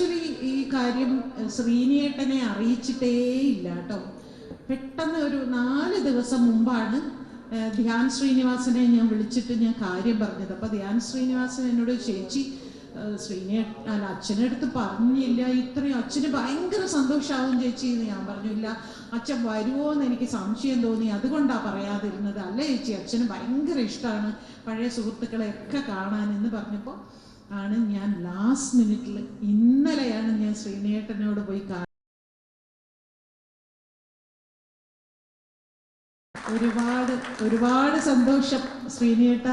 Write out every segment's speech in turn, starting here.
Actually ഈ കാര്യം ശ്രീനിയേട്ടനെ അറിയിച്ചിട്ടേ ഇല്ല കേട്ടോ. പെട്ടെന്ന് ഒരു നാല് ദിവസം മുമ്പാണ് ധ്യാൻ ശ്രീനിവാസനെ ഞാൻ വിളിച്ചിട്ട് ഞാൻ കാര്യം പറഞ്ഞത്. അപ്പൊ ധ്യാൻ ശ്രീനിവാസൻ എന്നോട് ചേച്ചി ഏഹ്, ശ്രീനിയേ അല്ല അച്ഛന്റെ അടുത്ത് പറഞ്ഞില്ല. ഇത്രയും അച്ഛന് ഭയങ്കര സന്തോഷാവും ചേച്ചി എന്ന് ഞാൻ പറഞ്ഞു. ഇല്ല അച്ഛൻ വരുമോ എന്ന് എനിക്ക് സംശയം തോന്നി. അതുകൊണ്ടാണ് പറയാതിരുന്നത്. അല്ല ചേച്ചി അച്ഛന് ഭയങ്കര ഇഷ്ടമാണ് പഴയ സുഹൃത്തുക്കളെ ഒക്കെ കാണാൻ എന്ന് പറഞ്ഞപ്പോൾ ആണ് ഞാൻ ലാസ്റ്റ് മിനിറ്റിൽ ഇന്നലെയാണ് ഞാൻ ശ്രീനേട്ടനോട് പോയി ഒരുപാട് ഒരുപാട് സന്തോഷം ശ്രീനേട്ട.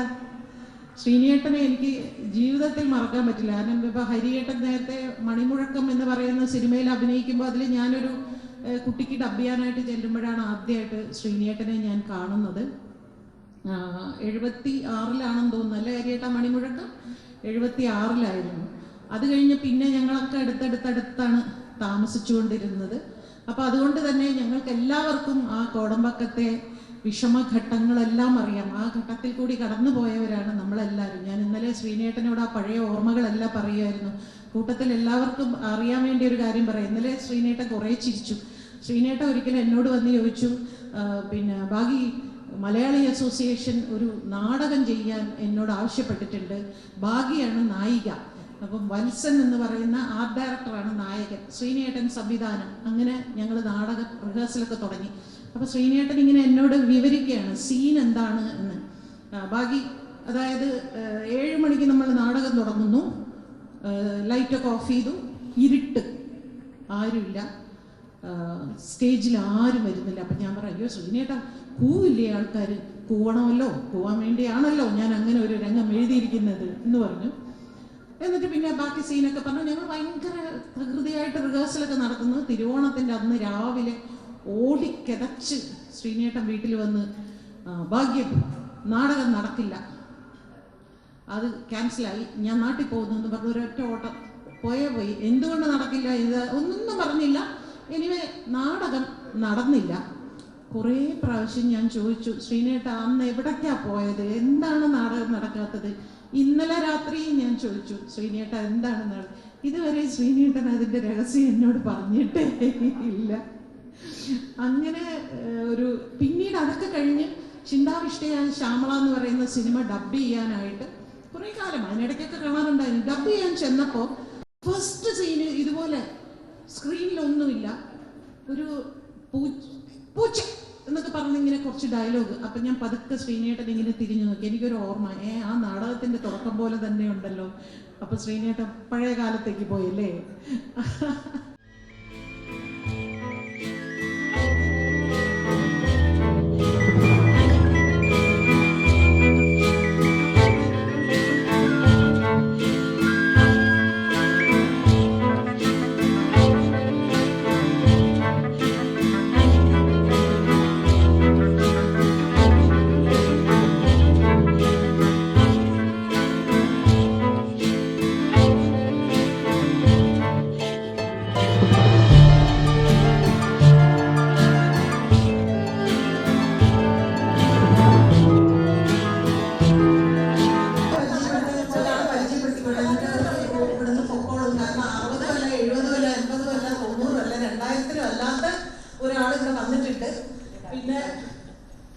ശ്രീനേട്ടനെ എനിക്ക് ജീവിതത്തിൽ മറക്കാൻ പറ്റില്ല. കാരണം ഇപ്പൊ ഹരിയേട്ടൻ നേരത്തെ മണിമുഴക്കം എന്ന് പറയുന്ന സിനിമയിൽ അഭിനയിക്കുമ്പോൾ അതിൽ ഞാനൊരു കുട്ടിക്ക് ഡബ് ചെല്ലുമ്പോഴാണ് ആദ്യമായിട്ട് ശ്രീനേട്ടനെ ഞാൻ കാണുന്നത്. എഴുപത്തി ആറിലാണെന്ന് തോന്നുന്നു അല്ലേ ഹരിയേട്ട മണിമുഴക്കം? എഴുപത്തി ആറിലായിരുന്നു അത് കഴിഞ്ഞ് പിന്നെ ഞങ്ങളൊക്കെ അടുത്തടുത്തടുത്താണ് താമസിച്ചുകൊണ്ടിരുന്നത്. അപ്പം അതുകൊണ്ട് തന്നെ ഞങ്ങൾക്ക് എല്ലാവർക്കും ആ കോടമ്പക്കത്തെ വിഷമഘട്ടങ്ങളെല്ലാം അറിയാം. ആ ഘട്ടത്തിൽ കൂടി കടന്നു പോയവരാണ് നമ്മളെല്ലാവരും. ഞാൻ ഇന്നലെ ശ്രീനേട്ടനോട് ആ പഴയ ഓർമ്മകളെല്ലാം പറയുമായിരുന്നു. കൂട്ടത്തിൽ എല്ലാവർക്കും അറിയാൻ വേണ്ടി ഒരു കാര്യം പറയാം. ഇന്നലെ ശ്രീനേട്ടൻ കുറേ ചിരിച്ചു. ശ്രീനേട്ടൻ ഒരിക്കലും എന്നോട് വന്ന് ചോദിച്ചു പിന്നെ ബാക്കി മലയാളി അസോസിയേഷൻ ഒരു നാടകം ചെയ്യാൻ എന്നോട് ആവശ്യപ്പെട്ടിട്ടുണ്ട്. ഭാഗ്യാണ് നായിക. അപ്പം വത്സൻ എന്ന് പറയുന്ന ആർട്ട് ഡയറക്ടറാണ് നായകൻ. ശ്രീനേട്ടൻ സംവിധാനം. അങ്ങനെ ഞങ്ങൾ നാടക റിഹേഴ്സലൊക്കെ തുടങ്ങി. അപ്പം ശ്രീനേട്ടൻ ഇങ്ങനെ എന്നോട് വിവരിക്കുകയാണ് സീൻ എന്താണ്? എന്ന്. ബാക്കി അതായത് ഏഴ് മണിക്ക് നമ്മൾ നാടകം തുടങ്ങുന്നു. ലൈറ്റൊക്കെ ഓഫ് ചെയ്തു. ഇരുട്ട്. ആരുമില്ല. സ്റ്റേജിൽ ആരും വരുന്നില്ല. അപ്പം ഞാൻ പറയാം അയ്യോ സുജിനേട്ടാ കൂവില്ലേ ആൾക്കാർ കൂവണമല്ലോ കൂവാൻ വേണ്ടിയാണല്ലോ ഞാൻ അങ്ങനെ ഒരു രംഗം എഴുതിയിരിക്കുന്നത്. എന്ന് പറഞ്ഞു. എന്നിട്ട് പിന്നെ ബാക്കി സീനൊക്കെ പറഞ്ഞു. ഞങ്ങൾ ഭയങ്കര പ്രകൃതിയായിട്ട് റിഹേഴ്സലൊക്കെ നടത്തുന്നത് തിരുവോണത്തിന്റെ അന്ന് രാവിലെ ഓടിക്കിതച്ച് ശ്രീനേട്ടൻ വീട്ടിൽ വന്ന് ഭാഗ്യം നാടകം നടക്കില്ല. അത് ക്യാൻസലായി. ഞാൻ നാട്ടിൽ പോകുന്നു എന്ന് പറഞ്ഞ ഒരൊറ്റ ഓട്ടം. പോയേ പോയി. എന്തുകൊണ്ട് നടക്കില്ല ഇത്? ഒന്നും പറഞ്ഞില്ല. എനിവേ നാടകം നടന്നില്ല. കുറേ പ്രാവശ്യം ഞാൻ ചോദിച്ചു ശ്രീനേട്ട അന്ന് എവിടേക്കാ പോയത്? എന്താണ് നാടകം നടക്കാത്തത്? ഇന്നലെ രാത്രി ഞാൻ ചോദിച്ചു ശ്രീനേട്ട എന്താണ് നട? ഇതുവരെ ശ്രീനേട്ടൻ അതിന്റെ രഹസ്യം എന്നോട് പറഞ്ഞിട്ടേ ഇല്ല. അങ്ങനെ ഒരു പിന്നീട് അതൊക്കെ കഴിഞ്ഞ് ചിന്താവിഷ്ടയാൻ ശ്യാമള എന്ന് പറയുന്ന സിനിമ ഡബ് ചെയ്യാനായിട്ട് കുറെ കാലം അതിനിടയ്ക്കൊക്കെ കാണാറുണ്ടായിരുന്നു. ഡബ് ചെയ്യാൻ ചെന്നപ്പോ ഫസ്റ്റ് സീന് ഇതുപോലെ സ്ക്രീനിലൊന്നുമില്ല. ഒരു പൂച്ച എന്നൊക്കെ പറഞ്ഞിങ്ങനെ കുറച്ച് ഡയലോഗ് അപ്പൊ ഞാൻ പതുക്കെ ശ്രീനേട്ടൻ ഇങ്ങനെ തിരിഞ്ഞു നോക്കി. എനിക്കൊരു ഓർമ്മ ഏ ആ നാടകത്തിന്റെ തുടക്കം പോലെ തന്നെ ഉണ്ടല്ലോ. അപ്പൊ ശ്രീനേട്ടൻ പഴയ കാലത്തേക്ക് പോയല്ലേ?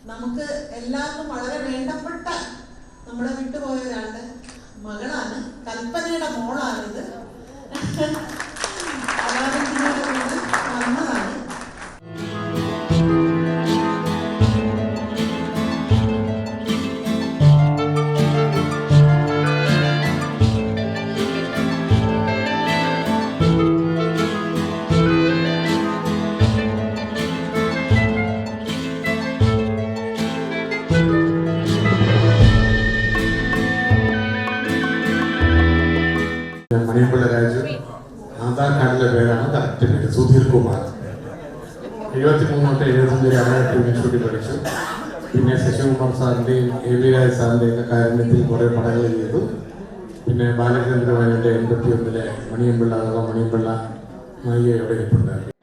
നമുക്ക് എല്ലാവർക്കും വളരെ വേണ്ടപ്പെട്ട നമ്മളെ വിട്ടുപോയ ഒരാളുടെ മകളാണ്. കൽപ്പനയുടെ മോളാണിത്. ഞാൻ മണിയമ്പള രാജു. ആധാർ കാർഡിലെ പേരാണ് കറക്റ്റ് പേര് സുധീർ കുമാർ. എഴുപത്തി മൂന്ന് തൊട്ട് എഴുപത്തഞ്ച് വരെ അവിടെ ഇൻസ്റ്റിറ്റ്യൂട്ടിൽ പഠിച്ചു പിന്നെ ശശികുമാർ സാറിന്റെയും എ വി രാജ് സാറിന്റെയും ഒക്കെ കാരുണ്യത്തിൽ കുറേ പടങ്ങൾ ചെയ്തു. പിന്നെ ബാലചന്ദ്ര മേനോന്റെ എൺപത്തി ഒന്നിലെ മണിയമ്പിള്ള അഥവാ മണിയമ്പിള്ള നായികയോടെ അവിടെ നമസ്കാരം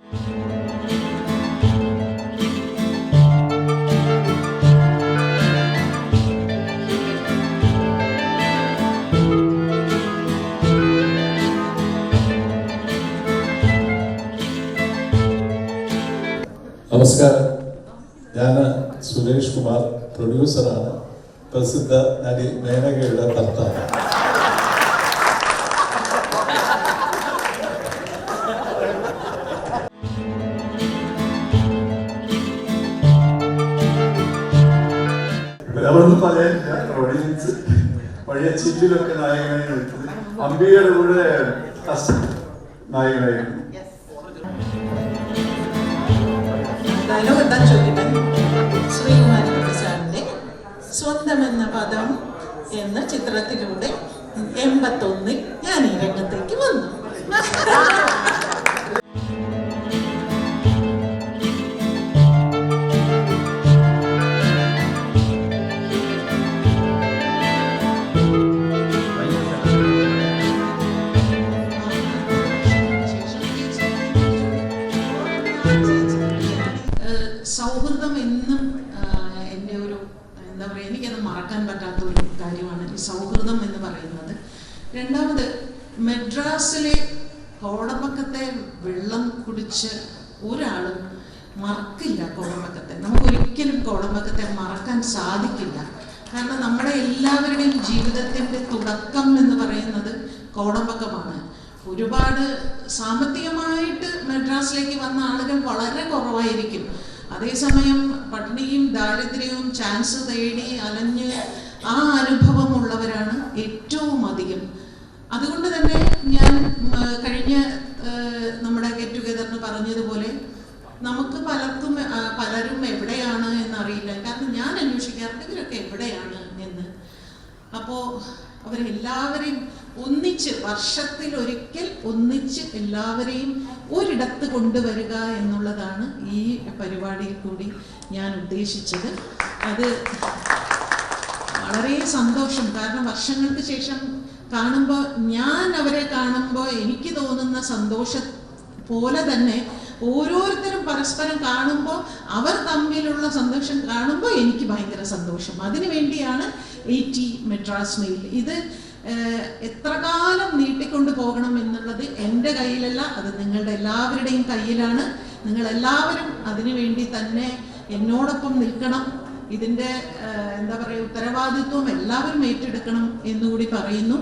പ്രൊഡ്യൂസറാണ് പ്രസിദ്ധ നടി മേനകയുടെ ഭർത്താവ്. നമ്മളൊന്നും പറയാനില്ല. ഓഡിയൻസ് പഴയ ചില്ലിലൊക്കെ നായകനായി അംബികയുടെ കൂടെ നായകനായിരുന്നു. സ്വന്തം എന്ന പദം എന്ന ചിത്രത്തിലൂടെ എൺപത്തൊന്നിൽ ഞാൻ ഈ രംഗത്തേക്ക് വന്നു. സൗഹൃദം എന്ന് പറയുന്നത്. രണ്ടാമത് മെഡ്രാസിലെ കോടമ്പക്കത്തെ വെള്ളം കുടിച്ച് ഒരാളും മറക്കില്ല കോടമ്പക്കത്തെ നമുക്ക് ഒരിക്കലും കോടമ്പക്കത്തെ മറക്കാൻ സാധിക്കില്ല. കാരണം നമ്മുടെ എല്ലാവരുടെയും ജീവിതത്തിന്റെ തുടക്കം എന്ന് പറയുന്നത് കോടമ്പക്കമാണ് ഒരുപാട് സാമ്പത്തികമായിട്ട് മെഡ്രാസിലേക്ക് വന്ന ആളുകൾ വളരെ കുറവായിരിക്കും. അതേസമയം പട്ടിണിയും ദാരിദ്ര്യവും ചാൻസ് തേടി അലഞ്ഞ് ആ അനുഭവമുള്ളവരാണ് ഏറ്റവും അധികം. അതുകൊണ്ട് തന്നെ ഞാൻ കഴിഞ്ഞ നമ്മുടെ ഗെറ്റ് ടുഗെദറിന് പറഞ്ഞതുപോലെ നമുക്ക് പലർക്കും പലരും എവിടെയാണ് എന്നറിയില്ല. കാരണം ഞാൻ അന്വേഷിക്കാറുണ്ട് ഇവരൊക്കെ എവിടെയാണ് എന്ന്. അപ്പോൾ അവരെല്ലാവരെയും ഒന്നിച്ച് വർഷത്തിൽ ഒരിക്കൽ ഒന്നിച്ച് എല്ലാവരെയും ഒരിടത്ത് കൊണ്ടുവരിക എന്നുള്ളതാണ് ഈ പരിപാടിയിൽ കൂടി ഞാൻ ഉദ്ദേശിച്ചത്. അത് വളരെ സന്തോഷം. കാരണം വർഷങ്ങൾക്ക് ശേഷം കാണുമ്പോൾ ഞാൻ അവരെ കാണുമ്പോൾ എനിക്ക് തോന്നുന്ന സന്തോഷം പോലെ തന്നെ ഓരോരുത്തരും പരസ്പരം കാണുമ്പോൾ അവർ തമ്മിലുള്ള സന്തോഷം കാണുമ്പോൾ എനിക്ക് ഭയങ്കര സന്തോഷം. അതിനു വേണ്ടിയാണ് എയ്റ്റി മെഡ്രാസ് മെയിൽ. ഇത് എത്ര കാലം നീട്ടിക്കൊണ്ട് പോകണം എന്നുള്ളത് എന്റെ കയ്യിലല്ല അത് നിങ്ങളുടെ എല്ലാവരുടെയും കയ്യിലാണ്. നിങ്ങൾ എല്ലാവരും അതിനു വേണ്ടി തന്നെ എന്നോടൊപ്പം നിൽക്കണം. ഇതിന്റെ ഏഹ്, എന്താ പറയുക ഉത്തരവാദിത്വം എല്ലാവരും ഏറ്റെടുക്കണം എന്നുകൂടി പറയുന്നു.